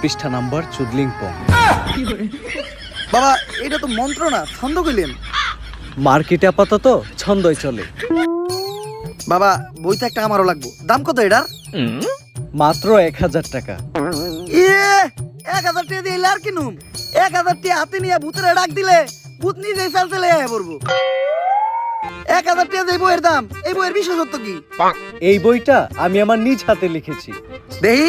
পৃষ্ঠা নাম্বার চুদলিংপং বাবা এটা তো মন্ত্র না ছন্দ কইলেন। মার্কেটে আপাতত ছন্দই চলে। বাবা বইটা একটা আমারও লাগবো। দাম কত এটার? মাত্র এক হাজার টাকা। ইয়ে এক হাজার টাকা দিয়ে আর কিনুম এক হাজার টাকা হাতে নিয়ে ভূতের ডাক দিলে ভূত নিজেই চাল চলে পড়ব। এক হাজার টাকা এই বইয়ের দাম এই বইয়ের বিশেষত্ব কি? এই বইটা আমি আমার নিজ হাতে লিখেছি। দেহি?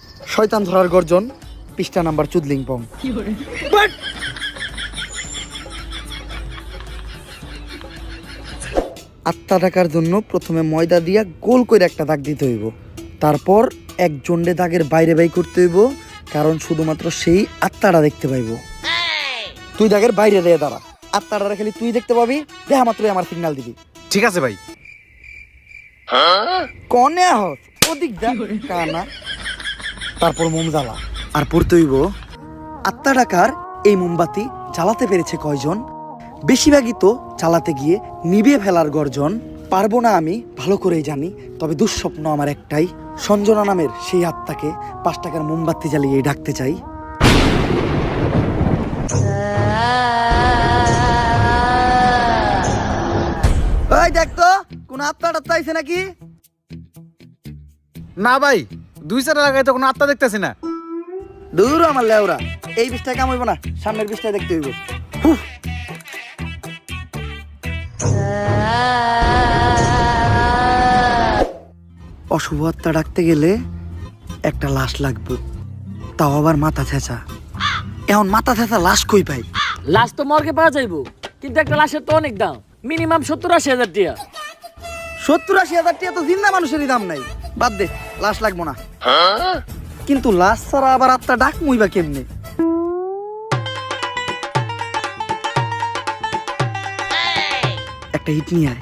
শয়তান ধরার গর্জন পৃষ্ঠা নাম্বার চুদলিং পং আত্মা ডাকার জন্য প্রথমে ময়দা দিয়া গোল করে একটা দাগ দিতে হইব। তারপর এক জন্ডে দাগের বাইরে বাই করতে হইব কারণ শুধুমাত্র সেই আত্মাটা দেখতে পাইব। তুই দাগের বাইরে দিয়ে দাঁড়া। আত্মাটা খালি তুই দেখতে পাবি দেখা মাত্রই আমার সিগন্যাল দিবি। ঠিক আছে ভাই। কনে হস ওদিক দেখ কানা। তারপর মোম জ্বালা আর পড়তে হইব। আত্মা ডাকার এই মোমবাতি চালাতে পেরেছে কয়জন? বেশিরভাগই তো চালাতে গিয়ে নিভিয়ে ফেলার গর্জন। পারব না আমি ভালো করেই জানি তবে দুঃস্বপ্ন আমার একটাই। সঞ্জনা নামের সেই আত্মাকে পাঁচ টাকার মোমবাতি জ্বালিয়ে ডাকতে চাই। ওই দেখ তো কোন আত্মা টাত্মা নাকি? না ভাই দুই চার লাগাই তো কোনো আত্মা দেখতেছি না। দূর আমার লেওরা এই বিষটা কাম হইব না সামনের বিষটা দেখতে হইব। অশুভ আত্মা ডাকতে গেলে একটা লাশ লাগবে তাও আবার মাথা ছেঁচা। এখন মাথা ছেঁচা লাশ কই পাই? লাশ তো মর্গে পাওয়া যাইবো কিন্তু একটা লাশের তো অনেক দাম মিনিমাম সত্তর আশি হাজার টাকা সত্তর আশি হাজার টাকা তো জিন্দা মানুষেরই দাম নাই। বাদ দে, লাশ লাগবো না। কিন্তু লাশ ছাড়া আবার আত্মা ডাক মুইবা কেমনে? একটা হিট নিয়ে আয়।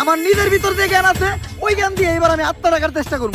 আমার নিজের ভিতর যে জ্ঞান আছে, ওই জ্ঞান দিয়ে এবার আমি আত্মা রাখার চেষ্টা করব।